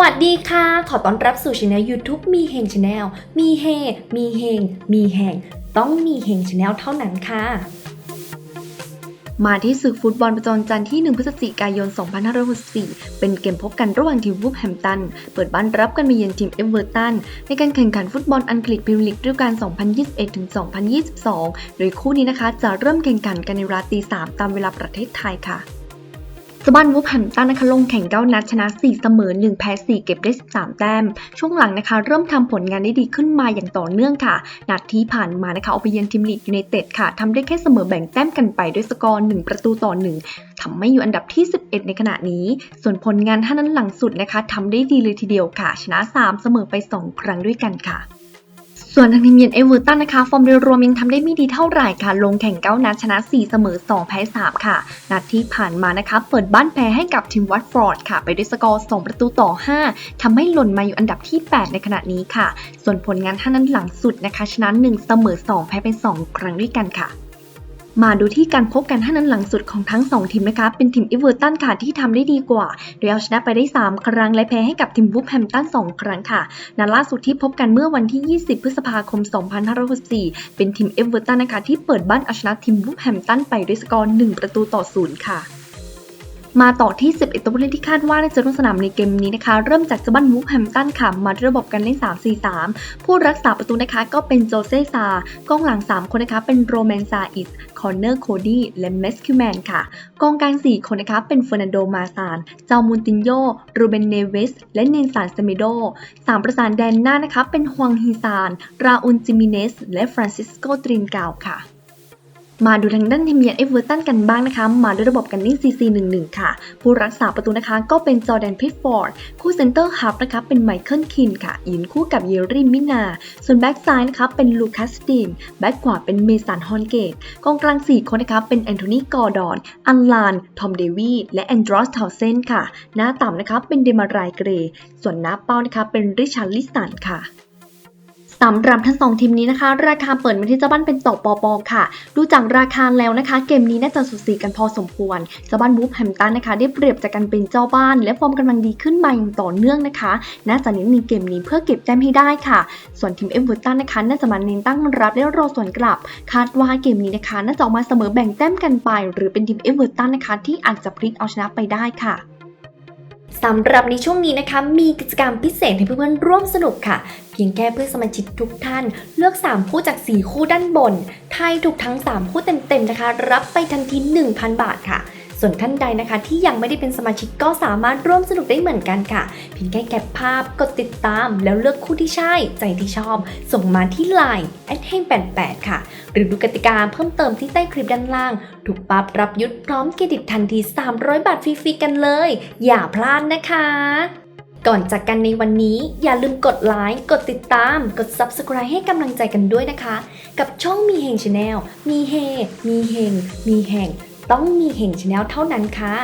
วัสดีค่ะ ขอต้อนรับสู่ช anel YouTube มีเฮงช anel มีเฮ มีเฮง มีแหงต้องมีเฮงช anel เท่านั้นค่ะ มาที่ศึกฟุตบอลประจำจันทร์ที่ 1 พฤศจิกายน 2564 เป็นเกมพบกันระหว่างทีมวูฟแฮมตัน เปิดบ้านรับกันมาเยือนทีมเอเวอร์ตัน ในการแข่งขันฟุตบอลอังกฤษพรีเมียร์ลีกฤดูกาล 2021-2022 โดยคู่นี้นะคะจะเริ่มแข่งขันกันในเวลาตี3ตามเวลาประเทศไทยค่ะ สบ้านวูฟแฮมตันนะคะลงแข่ง 9 นัดชนะ 4 เสมอ 1 แพ้ 4 เก็บได้ 13 แต้ม ช่วงหลังนะคะ เริ่มทำผลงานได้ดีขึ้นมาอย่างต่อเนื่องค่ะ นัดที่ผ่านมานะคะเอาไปเยือนทีมลีดยูไนเต็ดค่ะทำได้แค่เสมอแบ่งแต้มกันไปด้วยสกอร์ 1 ประตูต่อ 1ทำให้อยู่อันดับที่ 11 ในขณะนี้ ส่วนผลงานท่านั้นหลังสุดนะคะทำได้ดีเลยทีเดียวค่ะ ชนะ 3 เสมอไป 2 ครั้งด้วยกันค่ะ ส่วนทางทีมเยือนเอเวอร์ตันนะคะ ฟอร์มโดยรวมยังทำได้ไม่ดีเท่าไหร่ค่ะ ลงแข่ง 9 นัดชนะ 4 เสมอ 2 แพ้ 3 ค่ะ นัดที่ผ่านมานะคะ เปิดบ้านแพ้ให้กับทีมวัตฟอร์ดค่ะ ไปด้วยสกอร์ 2 ประตูต่อ 5 ทำให้หล่นมาอยู่อันดับที่ 8 ในขณะนี้ค่ะ ส่วนผลงานท่านั้นหลังสุดนะคะ ชนะ 1 เสมอ 2 แพ้ไป 2 ครั้งด้วยกันค่ะ มาดูที่การพบกันท่านั้นหลังสุดของทั้ง 2 ทีมนะคะ เป็นทีมอีเวอร์ตันค่ะที่ทำได้ดีกว่า โดยเอาชนะไปได้ 3 ครั้ง และแพ้ให้กับทีมวูฟแฮมตัน 2 ครั้งค่ะ นัดล่าสุดที่พบกันเมื่อวันที่ 20 พฤษภาคม 2564 เป็นทีมเอเวอร์ตันนะคะที่เปิดบ้านเอาชนะทีมวูฟแฮมตันไปด้วยสกอร์ 1 ประตูต่อ 0 ค่ะ มาต่อที่ 11 ตัวผู้เล่นที่คาดว่าจะลงสนามในเกมนี้นะคะ เริ่มจากเจาบ้านวูฟแฮมตันค่ะ มาด้วยระบบการเล่น 3-4-3 ผู้รักษาประตูนะคะก็เป็นโจเซซากองหลัง 3 คนนะคะเป็นโรแมนซาอิสคอนเนอร์โคดี้และเมสคิวแมนค่ะ กองกลาง 4 คนนะคะเป็นเฟอร์นันโดมาซาน เจ้ามูนตินโยรูเบนเนเวส และเนสันเซเมโดสามประสานแดนหน้านะคะเป็นฮวงฮีซาน ราอุนจิมิเนส และฟรานซิสโกตรินกาวค่ะ มาดูทางด้านทีมเยือนเอเวอร์ตันกันบ้างนะคะ มาด้วยระบบการเล่น4-4-1-1 ค่ะ ผู้รักษาประตูนะคะก็เป็นจอแดนพิฟฟอร์ด คู่เซนเตอร์ฮับนะคะเป็นไมเคิลคินค่ะ ยืนคู่กับเยอรี่มินา ส่วนแบ็กซ้ายนะคะเป็นลูคัสตีนแบ็กขวาเป็นเมสันฮอนเกต กองกลาง 4 คนนะคะเป็นแอนโทนีกอร์ดอน อันลาน ทอมเดวีและแอนดรอสทาวเซนค่ะ หน้าต่ำนะคะเป็นเดมารายเกร ส่วนหน้าเป้านะคะเป็นริชาร์ดลิสันค่ะ สำหรับทั้งสองทีมนี้นะคะ ราคาเปิดมาที่เจ้าบ้านเป็นต่อปอปอค่ะ ดูจากราคาแล้วนะคะ เกมนี้น่าจะสุดสีกันพอสมควรเจ้าบ้านบูฟแฮมตันนะคะ ได้เปรียบจากการเป็นเจ้าบ้าน และฟอร์มกำลังดีขึ้นมาอย่างต่อเนื่องนะคะ น่าจะเน้นในเกมนี้เพื่อเก็บแต้มให้ได้ค่ะ ส่วนทีมเอเวอร์ตันนะคะน่าจะมาเน้นตั้งรับและรอส่วนกลับ คาดว่าเกมนี้นะคะ น่าจะออกมาเสมอแบ่งแต้มกันไป หรือเป็นทีมเอเวอร์ตันนะคะ ที่อาจจะพลิกเอาชนะไปได้ค่ะ สำหรับในช่วงนี้นะคะมีกิจกรรมพิเศษให้เพื่อนๆร่วมสนุกค่ะ เพียงแค่เพื่อนสมาชิกทุกท่าน เลือก 3 คู่จาก 4 คู่ด้านบนทายถูกทั้ง 3 คู่เต็มๆนะคะ รับไปทันที 1,000 บาทค่ะ ส่วนท่านใดนะคะที่ยังไม่ได้เป็นสมาชิกก็สามารถร่วมสนุกได้เหมือนกันค่ะ เพียงแค่แคปภาพกดติดตามแล้วเลือกคู่ที่ใช่ ใจที่ชอบ ส่งมาที่ Line แอดเฮง88ค่ะ หรือดูกติกาเพิ่มเติมที่ใต้คลิปด้านล่าง ถูกปั๊บรับยุทธพร้อมเครดิตทันที 300 บาทฟรีๆกันเลย อย่าพลาดนะคะก่อนจากกันในวันนี้อย่าลืมกดไลค์ กดติดตาม กด Subscribe ให้กำลังใจกันด้วยนะคะ กับช่องมีเฮงชาแนลมีเฮ มีเฮง มีแห่ง ต้องมีเฮงชาแนลเท่านั้นค่ะ